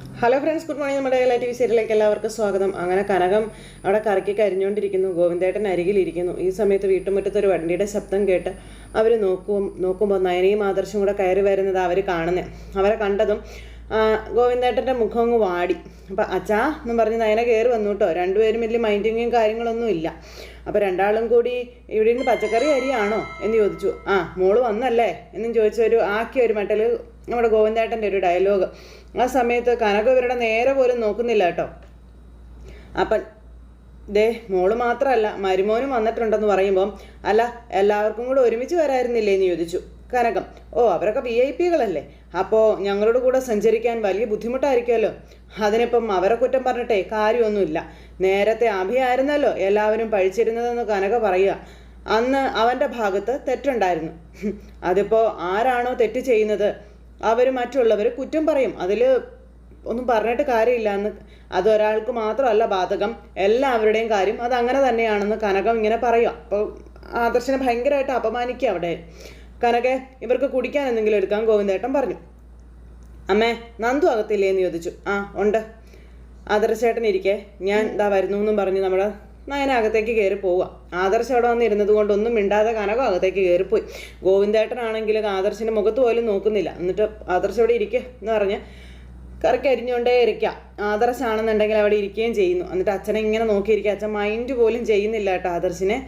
Hello friends good morning നമ്മുടെ എല്ലാ T V സീരിയലിലേക്ക് എല്ലാവർക്കും സ്വാഗതം. അങ്ങനെ കനകം അവിടെ കറക്കി കരിഞ്ഞുകൊണ്ടിരിക്കുന്നു. ഗോവിന്ദേട്ടൻ അരികിലിരിക്കുന്നു. ഈ സമയത്ത് വീട്ടുമുറ്റത്ത് ഒരു വണ്ടിയുടെ ശബ്ദം കേട്ട് അവർ നോക്കും നോക്കുമ്പോൾ നയനയും ആദർശം കൂടെ കയറി വരുന്നത് അവർ കാണുന്നത് അവരെ കണ്ടതും ഗോവിന്ദേട്ടന്റെ മുഖം അങ്ങ് വാടി. അപ്പം അച്ഛാ എന്നും പറഞ്ഞ് നയന കയറി വന്നു കേട്ടോ. രണ്ടുപേരും വലിയ മൈൻഡിങ്ങും കാര്യങ്ങളൊന്നും ഇല്ല. അപ്പോൾ രണ്ടാളും കൂടി ഇവിടെ നിന്ന് പച്ചക്കറി അരിയാണോ എന്ന് ചോദിച്ചു. ആ മോൾ വന്നല്ലേ എന്നും ചോദിച്ച ഒരു ആക്കിയ ഒരു മട്ടൽ നമ്മുടെ ഗോവിന്ദേട്ടന്റെ ഒരു ഡയലോഗ് ആ സമയത്ത് കനക ഇവരുടെ നേരെ പോലും നോക്കുന്നില്ല കേട്ടോ. അപ്പം ദേ മോൾ മാത്രമല്ല മരുമോനും വന്നിട്ടുണ്ടെന്ന് പറയുമ്പം അല്ല എല്ലാവർക്കും കൂടെ ഒരുമിച്ച് വരായിരുന്നില്ലേ എന്ന് ചോദിച്ചു കനകം. ഓ അവരൊക്കെ വി ഐ പികളല്ലേ അപ്പോൾ ഞങ്ങളുടെ കൂടെ സഞ്ചരിക്കാൻ വലിയ ബുദ്ധിമുട്ടായിരിക്കുമല്ലോ. അതിനിപ്പം അവരെ കുറ്റം പറഞ്ഞിട്ടേ കാര്യമൊന്നുമില്ല. നേരത്തെ അഭിയായിരുന്നല്ലോ എല്ലാവരും പഴിച്ചിരുന്നതെന്ന് കനക പറയുക. അന്ന് അവന്റെ ഭാഗത്ത് തെറ്റുണ്ടായിരുന്നു. അതിപ്പോ അതിപ്പോൾ ആരാണോ തെറ്റ് ചെയ്യുന്നത്? അവർ മറ്റുള്ളവർ കുറ്റം പറയും. അതിൽ ഒന്നും പറഞ്ഞിട്ട് കാര്യമില്ല എന്ന്. അതൊരാൾക്ക് മാത്രമല്ല ബാധകം. എല്ലാവരുടെയും കാര്യം അത് അങ്ങനെ തന്നെയാണെന്ന് കനകം ഇങ്ങനെ പറയുക. അപ്പോൾ ആദർശനെ ഭയങ്കരമായിട്ട് അപമാനിക്കുക അവിടെ. കനകെ ഇവർക്ക് കുടിക്കാൻ എന്തെങ്കിലും എടുക്കാൻ ഗോവിന്ദേട്ടൻ പറഞ്ഞു. അമ്മേ നന്ദു അകത്തില്ലേ എന്ന് ചോദിച്ചു. ആ ഉണ്ട്. ആദർശേട്ടൻ ഇരിക്കെ. ഞാൻ ഇതാ വരുന്നു എന്നും പറഞ്ഞ് നമ്മുടെ നയന അകത്തേക്ക് കയറി പോവുക ആദർശം അവിടെ വന്നിരുന്നത് കൊണ്ട് ഒന്നും മിണ്ടാതെ കനകം അകത്തേക്ക് കയറിപ്പോയി ഗോവിന്ദേട്ടനാണെങ്കിൽ ആദർശിന്റെ മുഖത്ത് പോലും നോക്കുന്നില്ല. എന്നിട്ട് ആദർശം അവിടെ ഇരിക്കുക എന്ന് പറഞ്ഞ് കറക്കി അരിഞ്ഞുകൊണ്ടേ ഇരിക്കുക ആദർശാണെന്നുണ്ടെങ്കിൽ അവിടെ ഇരിക്കുകയും ചെയ്യുന്നു. എന്നിട്ട് അച്ഛനെ ഇങ്ങനെ നോക്കിയിരിക്കുക. അച്ഛൻ മൈൻഡ് പോലും ചെയ്യുന്നില്ല കേട്ടോ ആദർശിനെ.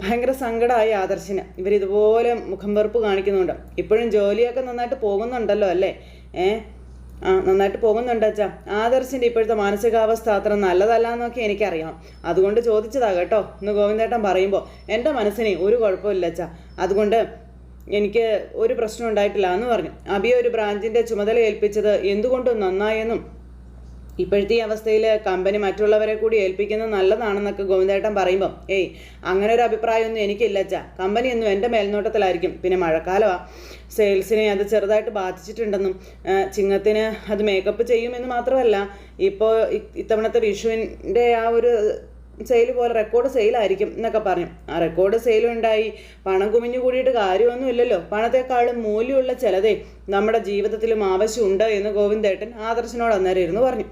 ഭയങ്കര സങ്കടമായി ആദർശിന്. ഇവരിതുപോലെ മുഖം വെറുപ്പ് കാണിക്കുന്നുണ്ട്. ഇപ്പോഴും ജോലിയൊക്കെ നന്നായിട്ട് പോകുന്നുണ്ടല്ലോ അല്ലേ? ഏ? ആ നന്നായിട്ട് പോകുന്നുണ്ട് അച്ഛാ. ആദർശിന്റെ ഇപ്പോഴത്തെ മാനസികാവസ്ഥ അത്ര നല്ലതല്ല എന്നൊക്കെ എനിക്കറിയാം. അതുകൊണ്ട് ചോദിച്ചതാ കേട്ടോ. ഇന്ന് ഗോവിന്ദേട്ടൻ പറയുമ്പോൾ എന്റെ മനസ്സിന് ഒരു കുഴപ്പമില്ല അച്ഛാ. അതുകൊണ്ട് എനിക്ക് ഒരു പ്രശ്നം ഉണ്ടായിട്ടില്ല എന്ന് പറഞ്ഞു. അബിയെ ഒരു ബ്രാഞ്ചിന്റെ ചുമതല ഏൽപ്പിച്ചത് എന്തുകൊണ്ടും നന്നായെന്നും ഇപ്പോഴത്തെ ഈ അവസ്ഥയിൽ കമ്പനി മറ്റുള്ളവരെ കൂടി ഏൽപ്പിക്കുന്നത് നല്ലതാണെന്നൊക്കെ ഗോവിന്ദേട്ടൻ പറയുമ്പം ഏയ് അങ്ങനെ ഒരു അഭിപ്രായമൊന്നും എനിക്കില്ല അച്ഛാ. കമ്പനി ഒന്നും എന്റെ മേൽനോട്ടത്തിലായിരിക്കും. പിന്നെ മഴക്കാലമാണ് സെയിൽസിനെ അത് ചെറുതായിട്ട് ബാധിച്ചിട്ടുണ്ടെന്നും ചിങ്ങത്തിന് അത് മേക്കപ്പ് ചെയ്യുമെന്ന് മാത്രമല്ല ഇപ്പോൾ ഇത്തവണത്തെ വിഷുവിന്റെ ആ ഒരു സെയിൽ പോലെ റെക്കോർഡ് സെയിലായിരിക്കും എന്നൊക്കെ പറഞ്ഞു. ആ റെക്കോർഡ് സെയിലും ഉണ്ടായി. പണം കുമിഞ്ഞു കൂടിയിട്ട് കാര്യമൊന്നുമില്ലല്ലോ പണത്തെക്കാളും മൂല്യമുള്ള ചിലതേ നമ്മുടെ ജീവിതത്തിലും ആവശ്യമുണ്ട് എന്ന് ഗോവിന്ദേട്ടൻ ആദർശനോട് അന്നേരം ഇരുന്ന് പറഞ്ഞു.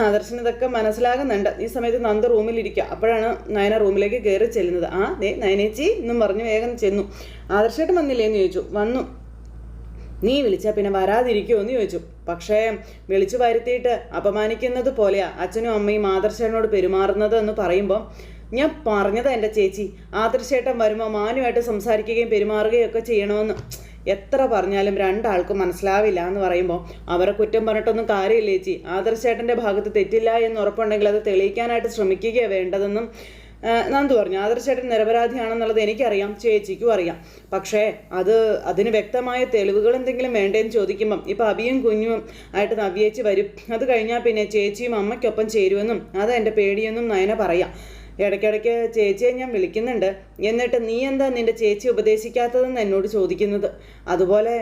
ആദർശന് ഇതൊക്കെ മനസ്സിലാകുന്നുണ്ട്. ഈ സമയത്ത് നന്ദ റൂമിലിരിക്കുക അപ്പോഴാണ് നയന റൂമിലേക്ക് കയറി ചെല്ലുന്നത്. ആ ദേ നയനേച്ചി എന്നും പറഞ്ഞ് വേഗം ചെന്നു. ആദർശേട്ടൻ വന്നില്ലേ? എന്ന് ചോദിച്ചു. വന്നു. നീ വിളിച്ചാൽ പിന്നെ വരാതിരിക്കുമോ എന്ന് ചോദിച്ചു. പക്ഷേ വിളിച്ചു വരുത്തിയിട്ട് അപമാനിക്കുന്നത് പോലെയാ അച്ഛനും അമ്മയും ആദർശേട്ടനോട് പെരുമാറുന്നത് എന്ന് പറയുമ്പോൾ ഞാൻ പറഞ്ഞത് എന്റെ ചേച്ചി. ആദർശേട്ടൻ വരുമ്പോൾ മാനുമായിട്ട് സംസാരിക്കുകയും പെരുമാറുകയും ഒക്കെ ചെയ്യണമെന്ന് എത്ര പറഞ്ഞാലും രണ്ടാൾക്കും മനസ്സിലാവില്ല എന്ന് പറയുമ്പോൾ അവരെ കുറ്റം പറഞ്ഞിട്ടൊന്നും കാര്യമില്ല ചേച്ചി. ആദർശേട്ടന്റെ ഭാഗത്ത് തെറ്റില്ല എന്ന് ഉറപ്പുണ്ടെങ്കിൽ അത് തെളിയിക്കാനായിട്ട് ശ്രമിക്കുകയാണ് വേണ്ടതെന്നും നന്ദു പറഞ്ഞു ആദർശേട്ടൻ നിരപരാധിയാണെന്നുള്ളത് എനിക്കറിയാം ചേച്ചിക്കും അറിയാം. പക്ഷേ അത് അതിന് വ്യക്തമായ തെളിവുകൾ എന്തെങ്കിലും വേണ്ടേന്ന് ചോദിക്കുമ്പം ഇപ്പം അബിയും കുഞ്ഞും ആയിട്ട് നവ്യേച്ചി വരും. അത് കഴിഞ്ഞാൽ പിന്നെ ചേച്ചിയും അമ്മയ്ക്കൊപ്പം ചേരുമെന്നും അത് എന്റെ പേടിയെന്നും നയന പറയാം. ഇടയ്ക്കിടയ്ക്ക് ചേച്ചിയെ ഞാൻ വിളിക്കുന്നുണ്ട്. എന്നിട്ട് നീ എന്താ നിന്റെ ചേച്ചി ഉപദേശിക്കാത്തതെന്ന് എന്നോട് ചോദിക്കുന്നത്? അതുപോലെ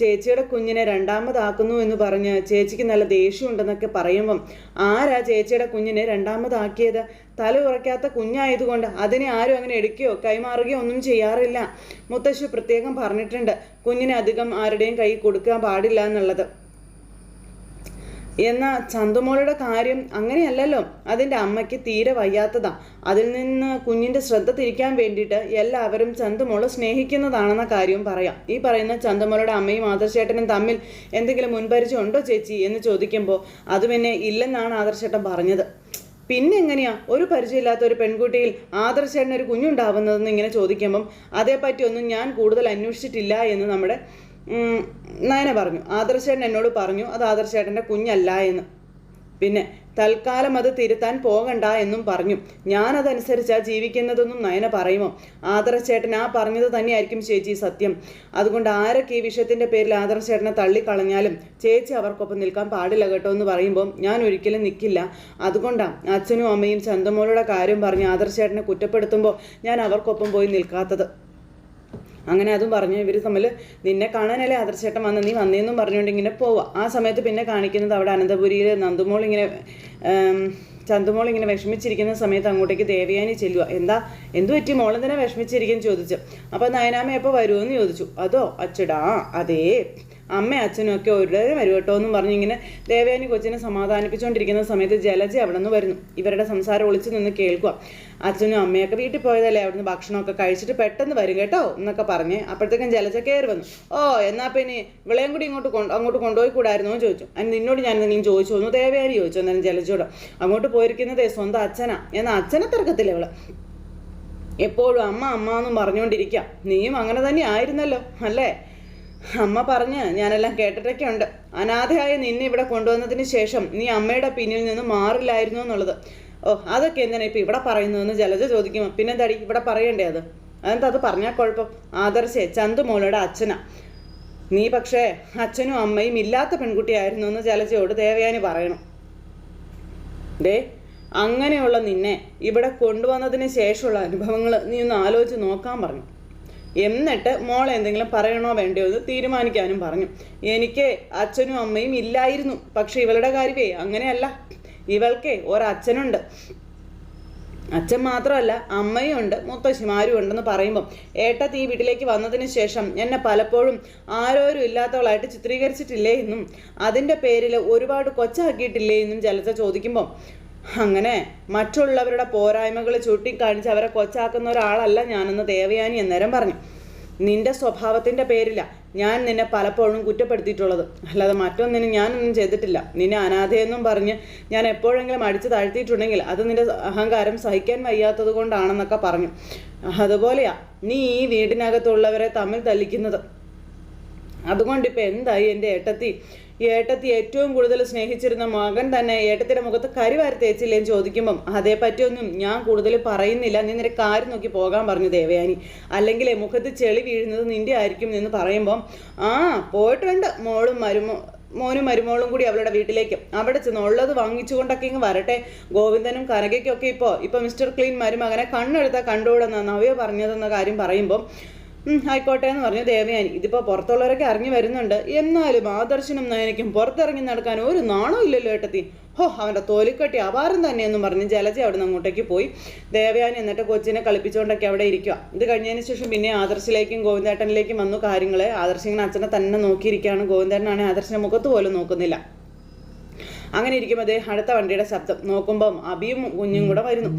ചേച്ചിയുടെ കുഞ്ഞിനെ രണ്ടാമതാക്കുന്നു എന്ന് പറഞ്ഞ് ചേച്ചിക്ക് നല്ല ദേഷ്യമുണ്ടെന്നൊക്കെ പറയുമ്പം ആരാ ചേച്ചിയുടെ കുഞ്ഞിനെ രണ്ടാമതാക്കിയത്? തല ഉറയ്ക്കാത്ത കുഞ്ഞായതുകൊണ്ട് അതിനെ ആരും അങ്ങനെ എടുക്കുകയോ കൈമാറുകയോ ഒന്നും ചെയ്യാറില്ല. മുത്തശ്ശി പ്രത്യേകം പറഞ്ഞിട്ടുണ്ട് കുഞ്ഞിനെ അധികം ആരുടെയും കൈ കൊടുക്കാൻ പാടില്ല എന്നുള്ളത്. എന്നാൽ ചന്തുമോളുടെ കാര്യം അങ്ങനെയല്ലല്ലോ? അതിന്റെ അമ്മയ്ക്ക് തീരെ വയ്യാത്തതാ. അതിൽ നിന്ന് കുഞ്ഞിന്റെ ശ്രദ്ധ തിരിക്കാൻ വേണ്ടിയിട്ട് എല്ലാവരും ചന്തുമോളെ സ്നേഹിക്കുന്നതാണെന്ന കാര്യവും പറയാം. ഈ പറയുന്ന ചന്തുമോളുടെ അമ്മയും ആദർശേട്ടനും തമ്മിൽ എന്തെങ്കിലും മുൻപരിചയം ഉണ്ടോ ചേച്ചി എന്ന് ചോദിക്കുമ്പോൾ അത് പിന്നെ ഇല്ലെന്നാണ് ആദർശേട്ടൻ പറഞ്ഞത്. പിന്നെ എങ്ങനെയാ? ഒരു പരിചയമില്ലാത്ത ഒരു പെൺകുട്ടിയിൽ ആദർശേട്ടൻ ഒരു കുഞ്ഞുണ്ടാവുന്നതെന്ന് ഇങ്ങനെ ചോദിക്കുമ്പം അതേപ്പറ്റി ഒന്നും ഞാൻ കൂടുതൽ അന്വേഷിച്ചിട്ടില്ല എന്ന് നമ്മുടെ നയന പറഞ്ഞു. ആദർശേട്ടൻ എന്നോട് പറഞ്ഞു അത് ആദർശേട്ടന്റെ കുഞ്ഞല്ല എന്ന്. പിന്നെ തൽക്കാലം അത് തിരുത്താൻ പോകണ്ട എന്നും പറഞ്ഞു. ഞാനതനുസരിച്ചാണ് ജീവിക്കുന്നതെന്നും നയന പറയുമോ? ആദർശേട്ടൻ ആ പറഞ്ഞത് തന്നെയായിരിക്കും ചേച്ചി സത്യം. അതുകൊണ്ട് ആരൊക്കെ ഈ വിഷയത്തിന്റെ പേരിൽ ആദർശേട്ടനെ തള്ളിക്കളഞ്ഞാലും ചേച്ചി അവർക്കൊപ്പം നിൽക്കാൻ പാടില്ല കേട്ടോ എന്ന് പറയുമ്പോൾ ഞാൻ ഒരിക്കലും നിൽക്കില്ല അതുകൊണ്ടാണ് അച്ഛനും അമ്മയും ചന്തമോളുടെ കാര്യം പറഞ്ഞ് ആദർശേട്ടനെ കുറ്റപ്പെടുത്തുമ്പോൾ ഞാൻ അവർക്കൊപ്പം പോയി നിൽക്കാത്തത്. അങ്ങനെ അതും പറഞ്ഞു. ഇവർ തമ്മിൽ നിന്നെ കാണാനല്ലേ ആദർശേട്ടൻ വന്ന് നീ വന്നേന്നും പറഞ്ഞുകൊണ്ട് ഇങ്ങനെ പോവുക ആ സമയത്ത് പിന്നെ കാണിക്കുന്നത് അവിടെ അനന്തപുരിയിൽ നന്ദുമോൾ ഇങ്ങനെ ചന്തുമോൾ ഇങ്ങനെ വിഷമിച്ചിരിക്കുന്ന സമയത്ത് അങ്ങോട്ടേക്ക് ദേവയാനി ചെല്ലുക എന്താ എന്തു പറ്റി? മോളെ തന്നെ വിഷമിച്ചിരിക്കുന്നു ചോദിച്ചു. അപ്പോൾ നയനാമ എപ്പോൾ വരുമെന്ന് ചോദിച്ചു. അതോ അച്ചടാ അതേ. അമ്മ അച്ഛനും ഒക്കെ ഒരിടം വരും കേട്ടോ എന്നും പറഞ്ഞിങ്ങനെ ദേവേനി കൊച്ചിനെ സമാധാനിപ്പിച്ചുകൊണ്ടിരിക്കുന്ന സമയത്ത് ജലജ അവിടെ നിന്ന് വരുന്നു. ഇവരുടെ സംസാരം ഒളിച്ചു നിന്ന് കേൾക്കുക. അച്ഛനും അമ്മയൊക്കെ വീട്ടിൽ പോയതല്ലേ? അവിടുന്ന് ഭക്ഷണമൊക്കെ കഴിച്ചിട്ട് പെട്ടെന്ന് വരും കേട്ടോ എന്നൊക്കെ പറഞ്ഞ് അപ്പോഴത്തേക്കും ജലജ കയറി വന്നു. ഓ എന്നാ പിന്നെ വിളയും കൂടി ഇങ്ങോട്ട് കൊണ്ട് അങ്ങോട്ട് കൊണ്ടുപോയി കൂടായിരുന്നു എന്ന് ചോദിച്ചു. അതിന് നിന്നോട് ഞാൻ എന്തെങ്കിലും ചോദിച്ചു ഒന്ന് ദേവേനി ചോദിച്ചു. അന്നേരം ജലജയോട് അങ്ങോട്ട് പോയിരിക്കുന്നതേ സ്വന്തം അച്ഛനാ. എന്നാൽ അച്ഛനെ തർക്കത്തില്ല ഇവൾ? എപ്പോഴും അമ്മ അമ്മ എന്നും പറഞ്ഞുകൊണ്ടിരിക്കാം നീയും അങ്ങനെ തന്നെ ആയിരുന്നല്ലോ അല്ലേ? അമ്മ പറഞ്ഞ് ഞാനെല്ലാം കേട്ടിട്ടൊക്കെ ഉണ്ട് അനാഥയായ നിന്നെ ഇവിടെ കൊണ്ടുവന്നതിന് ശേഷം നീ അമ്മയുടെ പിന്നിൽ നിന്ന് മാറില്ലായിരുന്നു എന്നുള്ളത്. ഓ അതൊക്കെ എന്തിനാ ഇപ്പം ഇവിടെ പറയുന്നതെന്ന് ജലജ ചോദിക്കുമോ പിന്നെന്താടി ഇവിടെ പറയണ്ടേ അത്? അതെന്താ അത് പറഞ്ഞാൽ കുഴപ്പം? ആദർശേ ചന്തു മോളുടെ അച്ഛനാ. നീ പക്ഷേ അച്ഛനും അമ്മയും ഇല്ലാത്ത പെൺകുട്ടിയായിരുന്നു എന്ന് ജലജയോട് ദേവയാനി പറയണം. ദേ അങ്ങനെയുള്ള നിന്നെ ഇവിടെ കൊണ്ടുവന്നതിന് ശേഷമുള്ള അനുഭവങ്ങൾ നീ ഒന്ന് ആലോചിച്ച് നോക്കാൻ പറഞ്ഞു. എന്നിട്ട് മോൾ എന്തെങ്കിലും പറയണോ വേണ്ടയോ എന്ന് തീരുമാനിക്കാനും പറഞ്ഞു. എനിക്ക് അച്ഛനും അമ്മയും ഇല്ലായിരുന്നു. പക്ഷെ ഇവളുടെ കാര്യമേ അങ്ങനെയല്ല. ഇവൾക്കേ ഒരച്ഛനുണ്ട്. അച്ഛൻ മാത്രമല്ല അമ്മയും ഉണ്ട് മുത്തശ്ശിമാരും ഉണ്ടെന്ന് പറയുമ്പം. ഏട്ട തീ വീട്ടിലേക്ക് വന്നതിന് ശേഷം എന്നെ പലപ്പോഴും ആരോരും ഇല്ലാത്തവളായിട്ട് ചിത്രീകരിച്ചിട്ടില്ലേ എന്നും അതിന്റെ പേരിൽ ഒരുപാട് കൊച്ചാക്കിയിട്ടില്ലേ എന്നും ജലജ ചോദിക്കുമ്പം അങ്ങനെ മറ്റുള്ളവരുടെ പോരായ്മകൾ ചൂണ്ടിക്കാണിച്ച് അവരെ കൊച്ചാക്കുന്ന ഒരാളല്ല ഞാനെന്ന് ദേവയാനി അന്നേരം പറഞ്ഞു. നിന്റെ സ്വഭാവത്തിന്റെ പേരില ഞാൻ നിന്നെ പലപ്പോഴും കുറ്റപ്പെടുത്തിയിട്ടുള്ളത്. അല്ലാതെ മറ്റൊന്നിന് ഞാനൊന്നും ചെയ്തിട്ടില്ല. നിന്നെ അനാഥയെന്നും പറഞ്ഞ് ഞാൻ എപ്പോഴെങ്കിലും അടിച്ചു താഴ്ത്തിയിട്ടുണ്ടെങ്കിൽ അത് നിന്റെ അഹങ്കാരം സഹിക്കാൻ വയ്യാത്തത് കൊണ്ടാണെന്നൊക്കെ പറഞ്ഞു. അതുപോലെയാ നീ ഈ വീടിനകത്തുള്ളവരെ തമ്മിൽ തല്ലിക്കുന്നത്. അതുകൊണ്ടിപ്പോൾ എന്തായി എന്റെ ഏട്ടത്തി? ഏട്ടത്തി ഏറ്റവും കൂടുതൽ സ്നേഹിച്ചിരുന്ന മകൻ തന്നെ ഏട്ടത്തിയുടെ മുഖത്ത് കരിവാരി തേച്ചില്ലേന്ന് ചോദിക്കുമ്പം അതേപ്പറ്റിയൊന്നും ഞാൻ കൂടുതൽ പറയുന്നില്ല. നീ നിന്റെ കാര്യം നോക്കി പോകാൻ പറഞ്ഞു ദേവയാനി. അല്ലെങ്കിൽ മുഖത്ത് ചെളി വീഴുന്നത് നിന്റെ ആയിരിക്കും എന്ന് പറയുമ്പം ആ പോയിട്ടുണ്ട്. മോളും മരുമോ മോനും മരുമോളും കൂടി അവളുടെ വീട്ടിലേക്ക്. അവിടെ ചെന്ന് ഉള്ളത് വാങ്ങിച്ചുകൊണ്ടൊക്കെ ഇങ്ങ് വരട്ടെ. ഗോവിന്ദനും കനകയ്ക്കൊക്കെ ഇപ്പോൾ ഇപ്പോൾ മിസ്റ്റർ ക്ലീൻ മരുമകനെ കണ്ണെടുത്താൽ കണ്ടുകൂടെന്നാ നവ്യ പറഞ്ഞതെന്ന കാര്യം പറയുമ്പം ആയിക്കോട്ടെ എന്ന് പറഞ്ഞു ദേവയാനി. ഇതിപ്പോൾ പുറത്തുള്ളവരൊക്കെ അറിഞ്ഞു വരുന്നുണ്ട്. എന്നാലും ആദർശനും നയനയ്ക്കും പുറത്തിറങ്ങി നടക്കാൻ ഒരു നാണോ ഇല്ലല്ലോ ഏട്ടത്തി. ഹോ അവന്റെ തോലിക്കട്ടി അപാരം തന്നെയെന്നും പറഞ്ഞ് ജലജ അവിടെ നിന്ന് അങ്ങോട്ടേക്ക് പോയി. ദേവയാനി എന്നിട്ട് കൊച്ചിനെ കളിപ്പിച്ചുകൊണ്ടൊക്കെ അവിടെ ഇരിക്കുക ഇത് കഴിഞ്ഞതിന് ശേഷം പിന്നെ ആദർശിലേക്കും ഗോവിന്ദേട്ടനിലേക്കും വന്നു കാര്യങ്ങൾ ആദർശിങ്ങനെ അച്ഛനെ തന്നെ നോക്കിയിരിക്കുകയാണ്. ഗോവിന്ദേട്ടനാണെങ്കിൽ ആദർശിന്റെ മുഖത്ത് പോലും നോക്കുന്നില്ല. അങ്ങനെ ഇരിക്കുമ്പോൾ അതേ അടുത്ത വണ്ടിയുടെ ശബ്ദം നോക്കുമ്പം അബിയും കുഞ്ഞും കൂടെ വരുന്നു.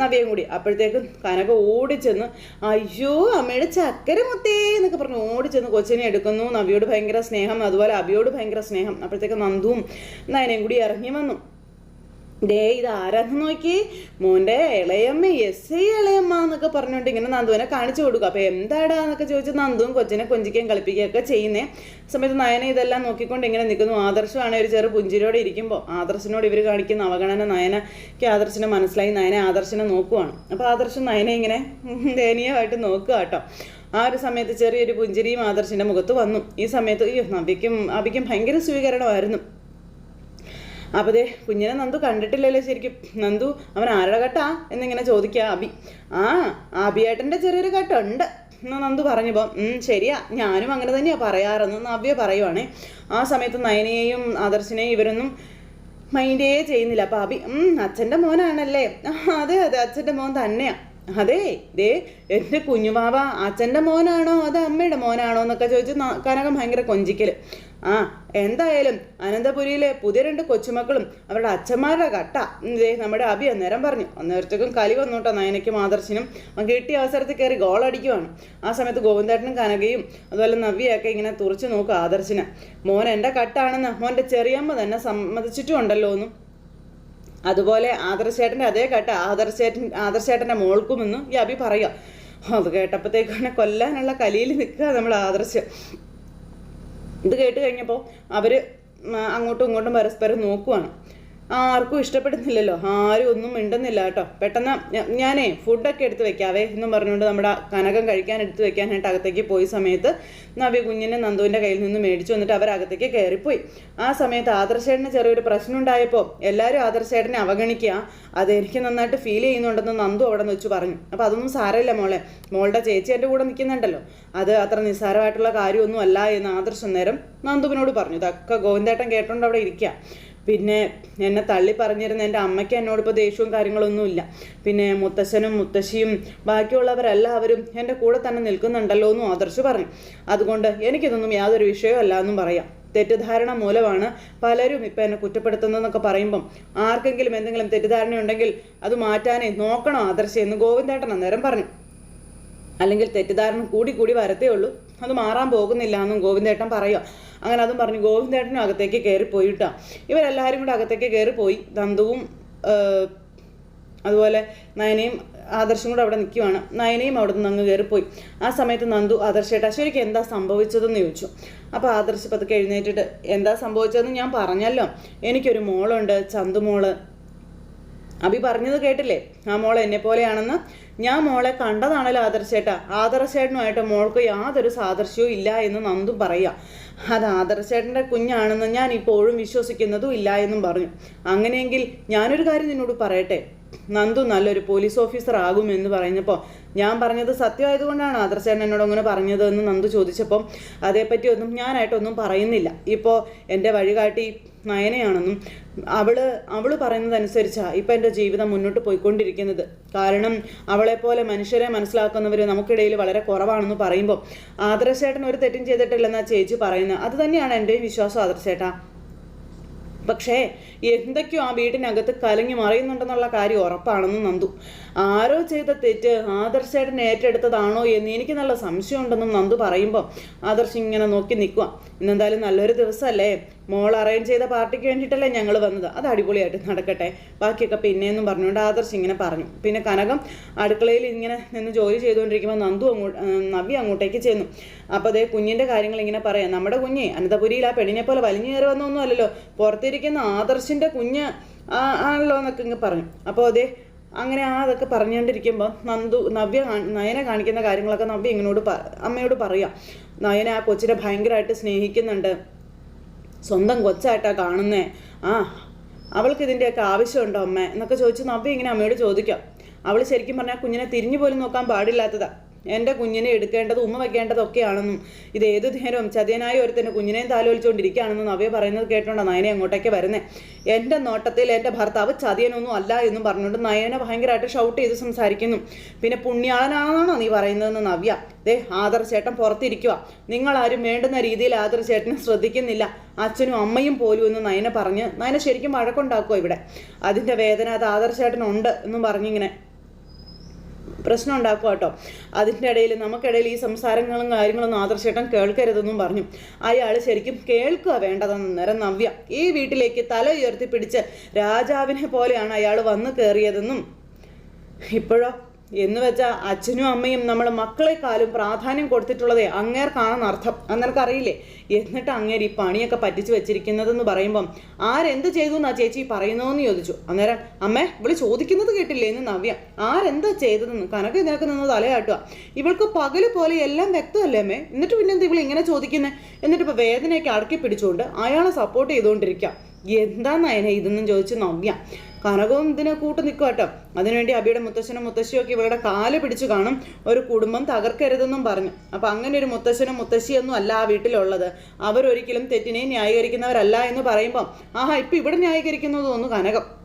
നവിയും കൂടി. അപ്പോഴത്തേക്കും കനക ഓടിച്ചെന്ന് അയ്യോ അമ്മയുടെ ചക്കര മുത്തേ എന്നൊക്കെ പറഞ്ഞു. ഓടിച്ചെന്ന് കൊച്ചിനെ എടുക്കുന്നു. നവിയോട് ഭയങ്കര സ്നേഹം അതുപോലെ അബിയോട് ഭയങ്കര സ്നേഹം. അപ്പോഴത്തേക്കും നന്ദുവും നയനയും കൂടി ഇറങ്ങി വന്നു. ദേ ഇത് ആരാന്ന് നോക്കി. മോന്റെ ഇളയമ്മ എസ് ഐ ഇളയമ്മ എന്നൊക്കെ പറഞ്ഞുകൊണ്ട് ഇങ്ങനെ നന്ദുവിനെ കാണിച്ചു കൊടുക്കും. അപ്പോൾ എന്താടാ എന്നൊക്കെ ചോദിച്ച് നന്ദുവും കൊച്ചിനെ കൊഞ്ചിക്കുകയും കളിപ്പിക്കുകയൊക്കെ ചെയ്യുന്നേ. സമയത്ത് നയന ഇതെല്ലാം നോക്കിക്കൊണ്ട് ഇങ്ങനെ നിൽക്കുന്നു. ആദർശമാണ് ഒരു ചെറു പുഞ്ചിരിയോടെ ഇരിക്കുമ്പോൾ ആദർശനോട് ഇവർ കാണിക്കുന്ന അവഗണന നയനയ്ക്ക് ആദർശനെ മനസ്സിലായി. നയന ആദർശനെ നോക്കുവാണ്. അപ്പോൾ ആദർശൻ നയനെ ഇങ്ങനെ ദയനീയമായിട്ട് നോക്കുക കേട്ടോ. ആ ഒരു സമയത്ത് ചെറിയൊരു പുഞ്ചിരിയും ആദർശിന്റെ മുഖത്ത് വന്നു. ഈ സമയത്ത് അയ്യോ നബിക്കും അബിക്കും ഭയങ്കര സ്വീകരണമായിരുന്നു. അപ്പോൾ ദേ കുഞ്ഞിനെ നന്ദു കണ്ടിട്ടില്ലല്ലോ ശരിക്കും. നന്ദു അവൻ ആരുടെ കട്ടാ? എന്നിങ്ങനെ ചോദിക്കുക അബി. ആ അബിയേട്ടന്റെ ചെറിയൊരു കട്ടുണ്ട് എന്ന് നന്ദു പറഞ്ഞപ്പോൾ "ഉം, ശരിയാ ഞാനും അങ്ങനെ തന്നെയാണ് പറയാറെന്ന് നവ്യ പറയുവാണേ. ആ സമയത്ത് നയനയെയും ആദർശിനെയും ഇവരൊന്നും മൈൻഡേ ചെയ്യുന്നില്ല. അപ്പോൾ അബി "ഉം, അച്ഛന്റെ മോനാണല്ലേ. അതെ അതെ അച്ഛന്റെ മോൻ തന്നെയാ. അതെ ദേ എന്റെ കുഞ്ഞുമാവ അച്ഛന്റെ മോനാണോ അത് അമ്മയുടെ മോനാണോ എന്നൊക്കെ ചോദിച്ച് കനകം ഭയങ്കര കൊഞ്ചിക്കൽ ആ എന്തായാലും അനന്തപുരിയിലെ പുതിയ രണ്ട് കൊച്ചുമക്കളും അവരുടെ അച്ഛന്മാരുടെ കട്ട. ഇതേ നമ്മുടെ അബി അന്നേരം പറഞ്ഞു. അന്നേരത്തേക്കും കലി വന്നോട്ടോ നയനയ്ക്കും ആദർശിനും. കിട്ടിയ അവസരത്തിൽ കയറി ഗോൾ അടിക്കുവാണ്. ആ സമയത്ത് ഗോവിന്ദേട്ടനും കനകയും അതുപോലെ നവ്യയൊക്കെ ഇങ്ങനെ തുറച്ചു നോക്കും ആദർശിനെ. മോൻ എന്റെ കട്ടാണെന്ന് മോന്റെ ചെറിയമ്മ തന്നെ സമ്മതിച്ചിട്ടുണ്ടല്ലോ എന്നും. അതുപോലെ ആദർശേട്ടന്റെ അതേ കട്ട ആദർശേട്ടൻ ആദർശേട്ടന്റെ മോൾക്കുമെന്നും ഈ അബി പറയുക. അത് കേട്ടപ്പോഴത്തേക്കാണ് കൊല്ലാനുള്ള കലിയിൽ നിൽക്കുക നമ്മൾ ആദർശം. ഇത് കേട്ട് കഴിഞ്ഞപ്പോൾ അവർ അങ്ങോട്ടും ഇങ്ങോട്ടും പരസ്പരം നോക്കുവാണ്. ആർക്കും ഇഷ്ടപ്പെടുന്നില്ലല്ലോ. ആരും ഒന്നും മിണ്ടുന്നില്ല കേട്ടോ. പെട്ടെന്ന് ഞാനേ ഫുഡൊക്കെ എടുത്ത് വെക്കാവേ എന്നും പറഞ്ഞുകൊണ്ട് നമ്മുടെ കനകം കഴിക്കാൻ എടുത്ത് വെക്കാനായിട്ട് അകത്തേക്ക് പോയ സമയത്ത് നവ്യ കുഞ്ഞിനെ നന്ദുവിന്റെ കയ്യിൽ നിന്ന് മേടിച്ചു വന്നിട്ട് അവരകത്തേക്ക് കയറിപ്പോയി. ആ സമയത്ത് ആദർശേട്ടന് ചെറിയൊരു പ്രശ്നം ഉണ്ടായപ്പോൾ എല്ലാവരും ആദർശേട്ടനെ അവഗണിക്കുക അത് എനിക്ക് നന്നായിട്ട് ഫീൽ ചെയ്യുന്നുണ്ടെന്ന് നന്ദു അവിടെ നിന്ന് വെച്ച് പറഞ്ഞു. അപ്പോൾ അതൊന്നും സാരമില്ല മോളെ. മോളുടെ ചേച്ചി എന്റെ കൂടെ നിൽക്കുന്നുണ്ടല്ലോ. അത് അത്ര നിസ്സാരമായിട്ടുള്ള കാര്യമൊന്നും അല്ല എന്ന് ആദർശം നേരം നന്ദുവിനോട് പറഞ്ഞു. ഇതൊക്കെ ഗോവിന്ദേട്ടൻ കേട്ടോണ്ട് അവിടെ ഇരിക്കുക. പിന്നെ എന്നെ തള്ളി പറഞ്ഞിരുന്ന എന്റെ അമ്മയ്ക്ക് എന്നോട് ഇപ്പോൾ ദേഷ്യവും കാര്യങ്ങളൊന്നുമില്ല. പിന്നെ മുത്തശ്ശനും മുത്തശ്ശിയും ബാക്കിയുള്ളവരെല്ലാവരും എന്റെ കൂടെ തന്നെ നിൽക്കുന്നുണ്ടല്ലോ എന്നും ആദർശ് പറഞ്ഞു. അതുകൊണ്ട് എനിക്കിതൊന്നും യാതൊരു വിഷയമല്ല എന്നും പറയാം. തെറ്റിദ്ധാരണ മൂലമാണ് പലരും ഇപ്പം എന്നെ കുറ്റപ്പെടുത്തുന്നതെന്നൊക്കെ പറയുമ്പം ആർക്കെങ്കിലും എന്തെങ്കിലും തെറ്റിദ്ധാരണ ഉണ്ടെങ്കിൽ അത് മാറ്റാനേ നോക്കണം ആദർശ് എന്ന് ഗോവിന്ദേട്ടൻ അന്നേരം പറഞ്ഞു. അല്ലെങ്കിൽ തെറ്റിദ്ധാരണ കൂടി കൂടി വരത്തേ ഉള്ളൂ. അത് മാറാൻ പോകുന്നില്ല എന്നും ഗോവിന്ദേട്ടൻ പറയുക അങ്ങനെ അതും പറഞ്ഞു ഗോവിന്ദേട്ടനും അകത്തേക്ക് കയറിപ്പോയിട്ടാ ഇവരെല്ലാവരും കൂടെ അകത്തേക്ക് കയറിപ്പോയി ദന്തവും അതുപോലെ നയനയും ആദർശം കൂടെ അവിടെ നിൽക്കുവാണ് നയനയും അവിടെ നിന്ന് അങ്ങ് കയറിപ്പോയി ആ സമയത്ത് നന്ദു ആദർശേട്ടാ ശരിക്കും എന്താ സംഭവിച്ചതെന്ന് ചോദിച്ചു. അപ്പോൾ ആദർശ് പതുക്കെ എഴുന്നേറ്റിട്ട് എന്താ സംഭവിച്ചതെന്ന് ഞാൻ പറഞ്ഞല്ലോ. എനിക്കൊരു മോളുണ്ട് ചന്തുമോൾ. അഭി പറഞ്ഞത് കേട്ടില്ലേ? ആ മോൾ എന്നെ പോലെയാണെന്ന് ഞാൻ മോളെ കണ്ടതാണല്ലോ ആദർശേട്ടാ. ആദർശേട്ടനുമായിട്ട് മോൾക്ക് യാതൊരു സാദൃശ്യവും ഇല്ല എന്ന് നന്ദും പറയാ. അത് ആദർശേട്ടന്റെ കുഞ്ഞാണെന്ന് ഞാൻ ഇപ്പോഴും വിശ്വസിക്കുന്നതും ഇല്ല എന്നും പറഞ്ഞു. അങ്ങനെയെങ്കിൽ ഞാനൊരു കാര്യം നിന്നോട് പറയട്ടെ? നന്ദു നല്ലൊരു പോലീസ് ഓഫീസർ ആകുമെന്ന് പറഞ്ഞപ്പോൾ ഞാൻ പറഞ്ഞത് സത്യമായതുകൊണ്ടാണ് ആദർശേട്ടൻ എന്നോട് അങ്ങനെ പറഞ്ഞത് എന്ന് നന്ദു ചോദിച്ചപ്പം അതേപ്പറ്റി ഒന്നും ഞാനായിട്ടൊന്നും പറയുന്നില്ല. ഇപ്പോൾ എന്റെ വഴികാട്ടി നയനയാണെന്നും അവൾ അവൾ പറയുന്നതനുസരിച്ചാണ് ഇപ്പം എന്റെ ജീവിതം മുന്നോട്ട് പോയിക്കൊണ്ടിരിക്കുന്നത്. കാരണം അവളെപ്പോലെ മനുഷ്യരെ മനസ്സിലാക്കുന്നവർ നമുക്കിടയിൽ വളരെ കുറവാണെന്ന് പറയുമ്പോൾ ആദർശേട്ടൻ ഒരു തെറ്റും ചെയ്തിട്ടില്ലെന്നാ ചേച്ചി പറയുന്നത്. അത് തന്നെയാണ് എന്റെയും വിശ്വാസം ആദർശേട്ടാ. പക്ഷേ എന്തൊക്കെയോ ആ വീടിനകത്ത് കലങ്ങി മറിയുന്നുണ്ടെന്നുള്ള കാര്യം ഉറപ്പാണെന്ന് നന്ദു. ആരോ ചെയ്ത തെറ്റ് ആദർശേട്ടൻ ഏറ്റെടുത്തതാണോ എന്ന് എനിക്ക് നല്ല സംശയമുണ്ടെന്നും നന്ദു പറയുമ്പോൾ ആദർശ് ഇങ്ങനെ നോക്കി നിൽക്കുക ഇന്നെന്തായാലും നല്ലൊരു ദിവസമല്ലേ മോൾ അറേഞ്ച് ചെയ്ത പാർട്ടിക്ക് വേണ്ടിയിട്ടല്ലേ ഞങ്ങൾ വന്നത്. അത് അടിപൊളിയായിട്ട് നടക്കട്ടെ. ബാക്കിയൊക്കെ പിന്നെയെന്നും പറഞ്ഞുകൊണ്ട് ആദർശ് ഇങ്ങനെ പറഞ്ഞു. പിന്നെ കനകം അടുക്കളയിൽ ഇങ്ങനെ നിന്ന് ജോലി ചെയ്തുകൊണ്ടിരിക്കുമ്പോൾ നന്ദു അങ്ങോട്ട് നവ്യ അങ്ങോട്ടേക്ക് ചെന്നു. അപ്പോൾ അതേ കുഞ്ഞിന്റെ കാര്യങ്ങൾ ഇങ്ങനെ പറയാം. നമ്മുടെ കുഞ്ഞ് അനന്തപുരിയിൽ ആ പെണ്ണിനെ പോലെ വലിഞ്ഞു കയറി വന്നൊന്നും അല്ലല്ലോ. പുറത്തിരിക്കുന്ന ആദർശിന്റെ കുഞ്ഞ് ആണല്ലോ എന്നൊക്കെ ഇങ്ങ് പറഞ്ഞു. അപ്പോൾ അതേ അങ്ങനെ ആ അതൊക്കെ പറഞ്ഞുകൊണ്ടിരിക്കുമ്പോൾ നന്ദു നവ്യ നയന കാണിക്കുന്ന കാര്യങ്ങളൊക്കെ നവ്യ ഇങ്ങനോട് അമ്മയോട് പറയാം. നയന ആ കൊച്ചിനെ ഭയങ്കരമായിട്ട് സ്നേഹിക്കുന്നുണ്ട്. സ്വന്തം കൊച്ചായിട്ടാണ് കാണുന്നേ. ആ അവൾക്ക് ഇതിന്റെയൊക്കെ ആവശ്യമുണ്ടോ അമ്മ? എന്നൊക്കെ ചോദിച്ച് നവ്യ ഇങ്ങനെ അമ്മയോട് ചോദിക്കാം. അവൾ ശരിക്കും പറഞ്ഞാൽ കുഞ്ഞിനെ തിരിഞ്ഞു പോലും നോക്കാൻ പാടില്ലാത്തതാ. എന്റെ കുഞ്ഞിനെ എടുക്കേണ്ടത് ഉമ്മ വയ്ക്കേണ്ടതൊക്കെയാണെന്നും ഇത് ഏതു നേരവും ചതിയനായ ഒരുത്തന്റെ കുഞ്ഞിനെയും താലോലിച്ചുകൊണ്ടിരിക്കുകയാണെന്നും നവ്യ പറയുന്നത് കേട്ടോണ്ടാണ് നയനെ അങ്ങോട്ടേക്ക് വരുന്നത് എന്റെ നോട്ടത്തിൽ എന്റെ ഭർത്താവ് ചതിയനൊന്നും അല്ല എന്നും പറഞ്ഞുകൊണ്ട് നയനെ ഭയങ്കരമായിട്ട് ഷൗട്ട് ചെയ്ത് സംസാരിക്കുന്നു. പിന്നെ പുണ്യാളനാണെന്നാണോ നീ പറയുന്നതെന്ന് നവ്യ? ദേ ആദർ ചേട്ടൻ പുറത്തിരിക്കുക നിങ്ങളാരും വേണ്ടുന്ന രീതിയിൽ ആദർ ചേട്ടനെ ശ്രദ്ധിക്കുന്നില്ല. അച്ഛനും അമ്മയും പോലും എന്ന് നയനെ പറഞ്ഞ് നയനെ ശരിക്കും വഴക്കുണ്ടാക്കുക ഇവിടെ. അതിന്റെ വേദന അത് ആദർ ചേട്ടനുണ്ട് എന്നും പറഞ്ഞിങ്ങനെ പ്രശ്നം ഉണ്ടാക്കുക കേട്ടോ. അതിന്റെ ഇടയിൽ നമുക്കിടയിൽ ഈ സംസാരങ്ങളും കാര്യങ്ങളൊന്നും ആദർശേട്ടൻ കേൾക്കരുതെന്നും പറഞ്ഞു. അയാൾ ശരിക്കും കേൾക്കുക വേണ്ടതെന്ന് നേരം നവ്യ ഈ വീട്ടിലേക്ക് തല ഉയർത്തിപ്പിടിച്ച് രാജാവിനെ പോലെയാണ് അയാൾ വന്നു കയറിയതെന്നും ഇപ്പോഴോ? എന്ന് വെച്ചാൽ അച്ഛനും അമ്മയും നമ്മൾ മക്കളെക്കാളും പ്രാധാന്യം കൊടുത്തിട്ടുള്ളതേ അങ്ങേർക്കാണെന്ന് അർത്ഥം. അന്നേർക്കറിയില്ലേ എന്നിട്ട് അങ്ങേര് ഈ പണിയൊക്കെ പറ്റിച്ചു വെച്ചിരിക്കുന്നതെന്ന് പറയുമ്പം ആരെന്ത് ചെയ്തു എന്നാ ചേച്ചി പറയുന്നതെന്ന് ചോദിച്ചു. അന്നേരം അമ്മേ ഇവൾ ചോദിക്കുന്നത് കേട്ടില്ലേ എന്ന് നവ്യ. ആരെന്താ ചെയ്തതെന്ന്? കനക്ക് ഇതിനൊക്കെ നിന്ന് തലയാട്ടുക ഇവൾക്ക് പകൽ പോലെ എല്ലാം വ്യക്തമല്ലേ അമ്മേ? എന്നിട്ട് പിന്നെ എന്താ ഇവൾ ഇങ്ങനെ ചോദിക്കുന്നത് എന്നിട്ട് ഇപ്പൊ വേദനയൊക്കെ അടക്കി പിടിച്ചുകൊണ്ട് അയാളെ സപ്പോർട്ട് ചെയ്തുകൊണ്ടിരിക്കുക എന്താ നയന ഇതെന്നും ചോദിച്ചു നവ്യ. കനകവും ഇതിനെ കൂട്ട് നിൽക്കും കേട്ടോ. അതിനുവേണ്ടി അബിയുടെ മുത്തശ്ശനും മുത്തശ്ശിയും ഒക്കെ ഇവളുടെ കാൽ പിടിച്ചു കാണും. ഒരു കുടുംബം തകർക്കരുതെന്നും പറഞ്ഞു. അപ്പം അങ്ങനെ ഒരു മുത്തശ്ശനും മുത്തശ്ശിയൊന്നും അല്ല ആ വീട്ടിലുള്ളത്. അവരൊരിക്കലും തെറ്റിനെ ന്യായീകരിക്കുന്നവരല്ല എന്ന് പറയുമ്പം ആഹാ ഇപ്പം ഇവിടെ ന്യായീകരിക്കുന്നത് കനകം.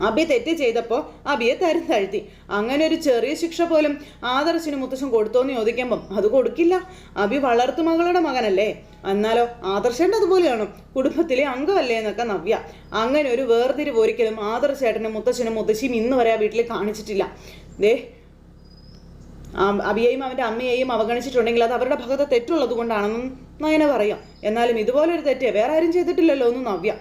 അബി തെറ്റ് ചെയ്തപ്പോൾ അബിയെ തരം താഴ്ത്തി. അങ്ങനെ ഒരു ചെറിയ ശിക്ഷ പോലും ആദർശിന് മുത്തശ്ശൻ കൊടുത്തോന്ന് ചോദിക്കുമ്പം അത് കൊടുക്കില്ല. അബി വളർത്തു മകളുടെ മകനല്ലേ? എന്നാലോ ആദർശേണ്ട അതുപോലെയാണോ? കുടുംബത്തിലെ അംഗമല്ലേ എന്നൊക്കെ നവ്യ. അങ്ങനെ ഒരു വേർതിരിവ് ഒരിക്കലും ആദർശേട്ടനും മുത്തശ്ശനും മുത്തശ്ശിയും ഇന്ന് വരെ ആ വീട്ടിൽ കാണിച്ചിട്ടില്ല. ദേ അബിയെയും അവന്റെ അമ്മയെയും അവഗണിച്ചിട്ടുണ്ടെങ്കിൽ അത് അവരുടെ ഭാഗത്ത് തെറ്റുള്ളത് കൊണ്ടാണെന്നും നയന പറയാം. എന്നാലും ഇതുപോലൊരു തെറ്റ് വേറെ ആരും ചെയ്തിട്ടില്ലല്ലോ എന്ന് നവ്യ.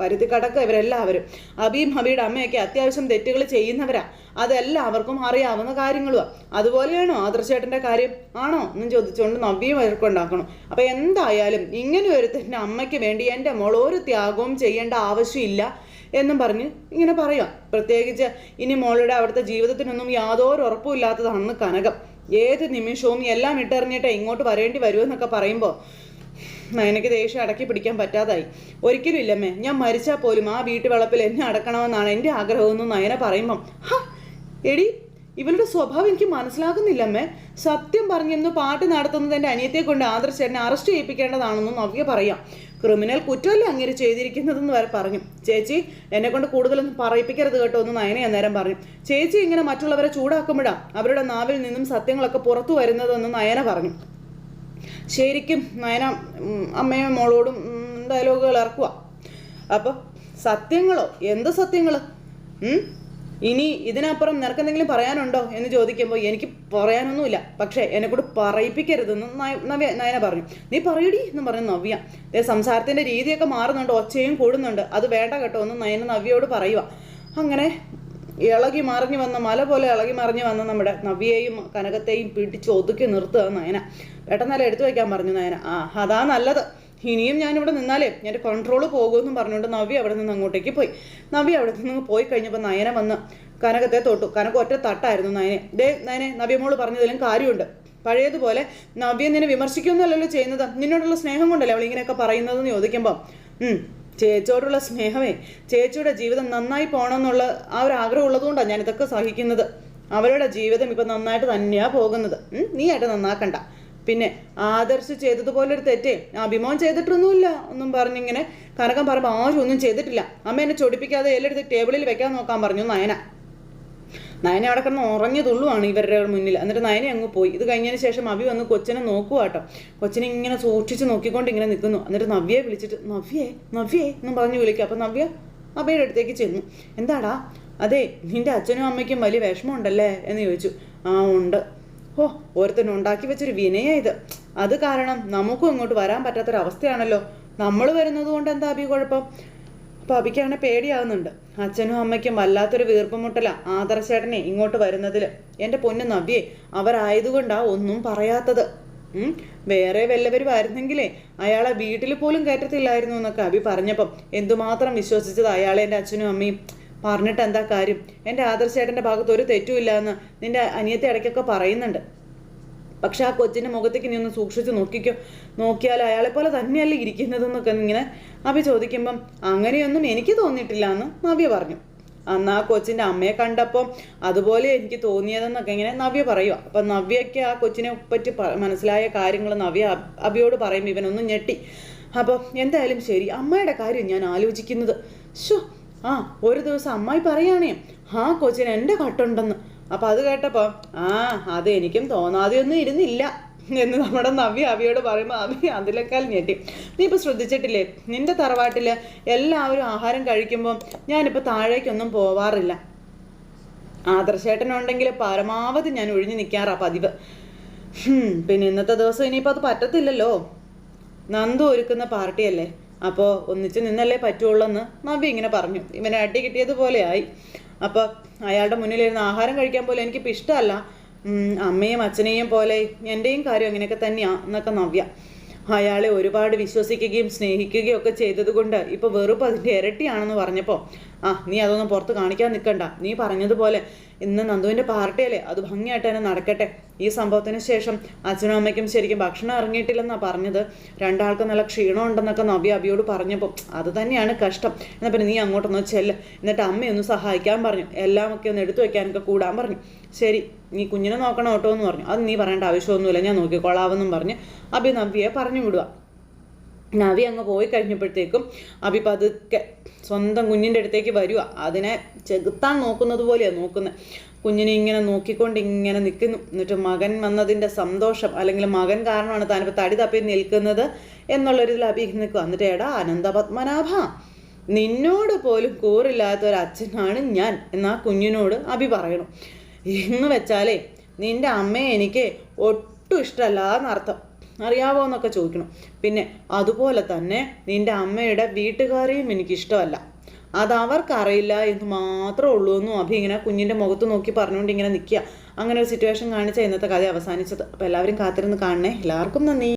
പരുത്തി കടക്ക ഇവരെല്ലാവരും. അബിയും ഹബിയുടെ അമ്മയൊക്കെ അത്യാവശ്യം തെറ്റുകൾ ചെയ്യുന്നവരാ. അതെല്ലാവർക്കും അറിയാവുന്ന കാര്യങ്ങളുമാണ് അതുപോലെയാണോ ആദർശേട്ടന്റെ കാര്യം? ആണോ? എന്നും ചോദിച്ചുകൊണ്ട് നവ്യം വഴക്കുണ്ടാക്കണം അപ്പം എന്തായാലും ഇങ്ങനെ തന്നെ അമ്മയ്ക്ക് വേണ്ടി എന്റെ മോൾ ഒരു ത്യാഗവും ചെയ്യേണ്ട ആവശ്യമില്ല എന്നും പറഞ്ഞ് ഇങ്ങനെ പറയാം പ്രത്യേകിച്ച് ഇനി മോളുടെ അവിടുത്തെ ജീവിതത്തിനൊന്നും യാതൊരു ഉറപ്പുമില്ലാത്തതാണെന്ന് കനകം. ഏത് നിമിഷവും എല്ലാം ഇട്ടെറിഞ്ഞിട്ട് ഇങ്ങോട്ട് വരേണ്ടി വരുമെന്നൊക്കെ പറയുമ്പോൾ നയനയ്ക്ക് ദേഷ്യം അടക്കി പിടിക്കാൻ പറ്റാതായി. ഒരിക്കലും ഇല്ലമ്മേ ഞാൻ മരിച്ചാൽ പോലും ആ വീട്ടുവളപ്പിൽ എന്നെ അടക്കണമെന്നാണ് എന്റെ ആഗ്രഹമെന്ന് നയന പറയുമ്പം. ഹ! എടി ഇവളുടെ സ്വഭാവം എനിക്ക് മനസ്സിലാകുന്നില്ലമ്മേ. സത്യം പറഞ്ഞെന്ന് പാട്ട് നടത്തുന്നത് എന്റെ അനിയത്തെ കൊണ്ട് ആദർശ എന്നെ അറസ്റ്റ് ചെയ്യിപ്പിക്കേണ്ടതാണെന്നും നവ്യ പറയാം. ക്രിമിനൽ കുറ്റമല്ലേ അങ്ങനെ ചെയ്തിരിക്കുന്നതെന്ന് വരെ പറഞ്ഞു. ചേച്ചി എന്നെ കൊണ്ട് കൂടുതലൊന്നും പറയിപ്പിക്കരുത് കേട്ടോ എന്ന് നയനെ അന്നേരം പറഞ്ഞു. ചേച്ചി ഇങ്ങനെ മറ്റുള്ളവരെ ചൂടാക്കുമ്പോഴാണ് അവരുടെ നാവിൽ നിന്നും സത്യങ്ങളൊക്കെ പുറത്തു വരുന്നതെന്ന് നയന പറഞ്ഞു. ശരിക്കും നയന അമ്മയും മോളോടും ഡയലോഗുകൾ ഇറക്കുക. അപ്പോൾ സത്യങ്ങളോ? എന്ത് സത്യങ്ങൾ ഇനി ഇതിനപ്പുറം നിനക്ക് എന്തെങ്കിലും പറയാനുണ്ടോ എന്ന് ചോദിക്കുമ്പോൾ എനിക്ക് പറയാനൊന്നുമില്ല. പക്ഷേ കൂടെ പറയിപ്പിക്കരുതെന്ന് നവ്യ നയന പറഞ്ഞു. നീ പറയടി എന്ന് പറഞ്ഞു നവ്യ. ദേ രീതിയൊക്കെ മാറുന്നുണ്ട് ഒച്ചയും കൂടുന്നുണ്ട്. അത് വേണ്ട കേട്ടോ എന്ന് നയന നവ്യയോട് പറയുക അങ്ങനെ ഇളകി മറിഞ്ഞു വന്ന മല പോലെ ഇളകി മറിഞ്ഞു വന്ന നമ്മുടെ നവ്യയും കനകത്തെയും പിടിച്ച് ഒതുക്കി നിർത്തുക നയന. പെട്ടെന്നല്ല എടുത്തു വയ്ക്കാൻ പറഞ്ഞു നയന? ആ അതാ നല്ലത്. ഇനിയും ഞാനിവിടെ നിന്നാലേ എന്റെ കൺട്രോൾ പോകുമെന്നും പറഞ്ഞുകൊണ്ട് നവ്യ അവിടെ നിന്ന് അങ്ങോട്ടേക്ക് പോയി. നവ്യ അവിടെ നിന്ന് പോയി കഴിഞ്ഞപ്പോൾ നയന വന്ന് കനകത്തെ തൊട്ടു. കനക ഒറ്റ തട്ടായിരുന്നു നയനെ. ദേ നയനെ നവ്യമോൾ പറഞ്ഞതിലും കാര്യമുണ്ട്. പഴയതുപോലെ നവ്യ നിന്നെ വിമർശിക്കുന്നല്ലോ ചെയ്യുന്നത്? നിന്നോടുള്ള സ്നേഹം കൊണ്ടല്ലേ അവൾ ഇങ്ങനെയൊക്കെ പറയുന്നതെന്ന് ചോദിക്കുമ്പോൾ ചേച്ചിയോടുള്ള സ്നേഹമേ ചേച്ചിയുടെ ജീവിതം നന്നായി പോകണമെന്നുള്ള ആ ഒരു ആഗ്രഹം ഉള്ളതുകൊണ്ടാണ് ഞാൻ ഇതൊക്കെ സഹിക്കുന്നത്. അവരുടെ ജീവിതം ഇപ്പം നന്നായിട്ട് തന്നെയാണ് പോകുന്നത്. ഉം, നീ ആയിട്ട് നന്നാക്കണ്ട. പിന്നെ ആദർശ് ചെയ്തതുപോലെ ഒരു തെറ്റേ അഭിമാനം ചെയ്തിട്ടൊന്നുമില്ല. ഒന്നും പറഞ്ഞിങ്ങനെ കനകം പറയുമ്പോൾ ആരും ഒന്നും ചെയ്തിട്ടില്ല. അമ്മ എന്നെ ചൊടിപ്പിക്കാതെ എല്ലായിടത്ത് ടേബിളിൽ വെക്കാൻ നോക്കാൻ പറഞ്ഞു നയന. നയന അവിടെ കിടന്ന് ഉറഞ്ഞു തുള്ളുവാണ് ഇവരുടെ മുന്നിൽ. എന്നിട്ട് നയന അങ്ങ് പോയി. ഇത് കഴിഞ്ഞതിന് ശേഷം അവി വന്ന് കൊച്ചിനെ നോക്കുക കേട്ടോ. കൊച്ചിനെ ഇങ്ങനെ സൂക്ഷിച്ച് നോക്കിക്കൊണ്ട് ഇങ്ങനെ നിൽക്കുന്നു. എന്നിട്ട് നവ്യയെ വിളിച്ചിട്ട് നവ്യേ നവ്യേ എന്നും പറഞ്ഞ് വിളിക്കുക അപ്പം നവ്യ അഭയുടെ അടുത്തേക്ക് ചെന്നു. എന്താടാ? അതെ നിന്റെ അച്ഛനും അമ്മയ്ക്കും വലിയ വിഷമമുണ്ടല്ലേ? എന്ന് ചോദിച്ചു. ആ ഉണ്ട്. ഓ ഓരോരുത്തരും ഉണ്ടാക്കി വെച്ചൊരു വിനയ ഇത്. അത് കാരണം നമുക്കും ഇങ്ങോട്ട് വരാൻ പറ്റാത്തൊരവസ്ഥയാണല്ലോ. നമ്മൾ വരുന്നത് കൊണ്ട് എന്താ അഭി കുഴപ്പം? അഭിക്കാണ് പേടിയാവുന്നുണ്ട്. അച്ഛനും അമ്മയ്ക്കും വല്ലാത്തൊരു വീർപ്പുമുട്ടല ആദർശേട്ടനെ ഇങ്ങോട്ട് വരുന്നതിൽ. എന്റെ പൊന്നു നവ്യേ അവരായതുകൊണ്ടാ ഒന്നും പറയാത്തത്. വേറെ വല്ലവരുമായിരുന്നെങ്കിലേ അയാളെ വീട്ടിൽ പോലും കയറ്റത്തില്ലായിരുന്നു എന്നൊക്കെ അഭി പറഞ്ഞപ്പം എന്തുമാത്രം വിശ്വസിച്ചത് അയാളെ എന്റെ അച്ഛനും അമ്മയും. പറഞ്ഞിട്ട് എന്താ കാര്യം? എന്റെ ആദർശേട്ടന്റെ ഭാഗത്ത് ഒരു തെറ്റുമില്ല എന്ന് നിന്റെ അനിയത്തെ ഇടയ്ക്കൊക്കെ പറയുന്നുണ്ട്. പക്ഷെ ആ കൊച്ചിന്റെ മുഖത്തേക്ക് നീ ഒന്ന് സൂക്ഷിച്ച് നോക്കിക്കോ. നോക്കിയാൽ അയാളെ പോലെ തന്നെയല്ലേ ഇരിക്കുന്നതെന്നൊക്കെ ഇങ്ങനെ നബി ചോദിക്കുമ്പം അങ്ങനെയൊന്നും എനിക്ക് തോന്നിയിട്ടില്ല എന്ന് നവ്യ പറഞ്ഞു. അന്ന് ആ കൊച്ചിന്റെ അമ്മയെ കണ്ടപ്പോൾ അതുപോലെ എനിക്ക് തോന്നിയതെന്നൊക്കെ ഇങ്ങനെ നവ്യ പറയുക അപ്പം നവ്യയ്ക്ക് ആ കൊച്ചിനെ പറ്റി മനസ്സിലായ കാര്യങ്ങൾ നവ്യ അബ്- അബിയോട് പറയും ഇവനൊന്നും ഞെട്ടി. അപ്പോൾ എന്തായാലും ശരി അമ്മയുടെ കാര്യം ഞാൻ ആലോചിക്കുന്നത്. ഷോ ആ ഒരു ദിവസം അമ്മായി പറയുകയാണേ ആ കൊച്ചിന് എന്റെ കട്ടുണ്ടെന്ന്. അപ്പം അത് കേട്ടപ്പോൾ ആ അത് എനിക്കും തോന്നാതെയൊന്നും ഇരുന്നില്ല എന്ന് നമ്മുടെ നവ്യ അവിയോട് പറയുമ്പോൾ അവി അതിലേക്കാൾ ഞെട്ടി. നീ ഇപ്പോൾ ശ്രദ്ധിച്ചിട്ടില്ലേ? നിന്റെ തറവാട്ടിൽ എല്ലാവരും ആഹാരം കഴിക്കുമ്പോൾ ഞാനിപ്പോൾ താഴേക്കൊന്നും പോവാറില്ല. ആദർശേട്ടനുണ്ടെങ്കിൽ പരമാവധി ഞാൻ ഒഴിഞ്ഞു നിൽക്കാറാ പതിവ്. പിന്നെ ഇന്നത്തെ ദിവസം ഇനിയിപ്പോൾ അത് പറ്റത്തില്ലല്ലോ. നന്ദു ഒരുക്കുന്ന പാർട്ടിയല്ലേ? അപ്പോൾ ഒന്നിച്ച് നിന്നല്ലേ പറ്റുള്ളൂ എന്ന് നവ്യ ഇങ്ങനെ പറഞ്ഞു. ഇവനെ അടി കിട്ടിയതുപോലെയായി അപ്പോൾ അയാളുടെ മുന്നിലിരുന്ന് ആഹാരം കഴിക്കാൻ പോലും എനിക്കിപ്പോൾ ഇഷ്ടമല്ല. അമ്മയും അച്ഛനെയും പോലെ എന്റെയും കാര്യം അങ്ങനെയൊക്കെ തന്നെയാണ് എന്നൊക്കെ നവ്യ. അയാളെ ഒരുപാട് വിശ്വസിക്കുകയും സ്നേഹിക്കുകയും ഒക്കെ ചെയ്തതുകൊണ്ട് ഇപ്പോൾ വെറുപ്പ് അതിന്റെ ഇരട്ടിയാണെന്ന് പറഞ്ഞപ്പോൾ ആ നീ അതൊന്നും പുറത്ത് കാണിക്കാൻ നിൽക്കണ്ട. നീ പറഞ്ഞതുപോലെ ഇന്ന് നന്ദുവിന്റെ പാർട്ടിയല്ലേ അത് ഭംഗിയായിട്ട് തന്നെ നടക്കട്ടെ. ഈ സംഭവത്തിന് ശേഷം അച്ഛനും അമ്മയ്ക്കും ശരിക്കും ഭക്ഷണം ഇറങ്ങിയിട്ടില്ലെന്നാണ് പറഞ്ഞത്. രണ്ടാൾക്കും നല്ല ക്ഷീണം ഉണ്ടെന്നൊക്കെ നബി അബിയോട് പറഞ്ഞപ്പോൾ അത് തന്നെയാണ് കഷ്ടം. എന്നാൽ പിന്നെ നീ അങ്ങോട്ടൊന്ന് ചെല്ല്. എന്നിട്ട് അമ്മയൊന്ന് സഹായിക്കാൻ പറഞ്ഞു. എല്ലാം ഒക്കെ ഒന്ന് എടുത്തു വയ്ക്കാനൊക്കെ കൂടാൻ പറഞ്ഞു. ശരി നീ കുഞ്ഞിനെ നോക്കണം കേട്ടോ എന്ന് പറഞ്ഞു. അത് നീ പറയേണ്ട ആവശ്യമൊന്നുമില്ല. ഞാൻ നോക്കിക്കോളാവെന്നും പറഞ്ഞ് അഭി നവ്യയെ പറഞ്ഞു വിടുക. നവി അങ്ങ് പോയി കഴിഞ്ഞപ്പോഴത്തേക്കും അഭി പതുക്കെ സ്വന്തം കുഞ്ഞിന്റെ അടുത്തേക്ക് വരിക അതിനെ ചെകുത്താൻ നോക്കുന്നത് പോലെയാണ് നോക്കുന്നത് കുഞ്ഞിനെ ഇങ്ങനെ നോക്കിക്കൊണ്ട് ഇങ്ങനെ നിൽക്കുന്നു. എന്നിട്ട് മകൻ വന്നതിന്റെ സന്തോഷം അല്ലെങ്കിൽ മകൻ കാരണമാണ് താനിപ്പോൾ തടി തപ്പി നിൽക്കുന്നത് എന്നുള്ളൊരിതിൽ അഭി നിൽക്കുക എന്നിട്ട് എടാ അനന്തപത്മനാഭ നിന്നോട് പോലും കൂറില്ലാത്ത ഒരു അച്ഛനാണ് ഞാൻ. എന്നാ കുഞ്ഞിനോട് അഭി പറയണം. എന്ന് വെച്ചാലേ നിന്റെ അമ്മയെ എനിക്ക് ഒട്ടും ഇഷ്ടമല്ല എന്നർത്ഥം അറിയാവോ എന്നൊക്കെ ചോദിക്കണം. പിന്നെ അതുപോലെ തന്നെ നിന്റെ അമ്മയുടെ വീട്ടുകാരെയും എനിക്കിഷ്ടമല്ല. അത് അവർക്കറിയില്ല എന്ന് മാത്രമേ ഉള്ളൂ എന്നും അഭി ഇങ്ങനെ കുഞ്ഞിന്റെ മുഖത്ത് നോക്കി പറഞ്ഞുകൊണ്ട് ഇങ്ങനെ നിൽക്കുക. അങ്ങനെ ഒരു സിറ്റുവേഷൻ കാണിച്ച ഇന്നത്തെ കഥ അവസാനിച്ചത്. അപ്പോൾ എല്ലാവരും കാത്തിരുന്ന് കാണണേ. എല്ലാവർക്കും നന്ദി.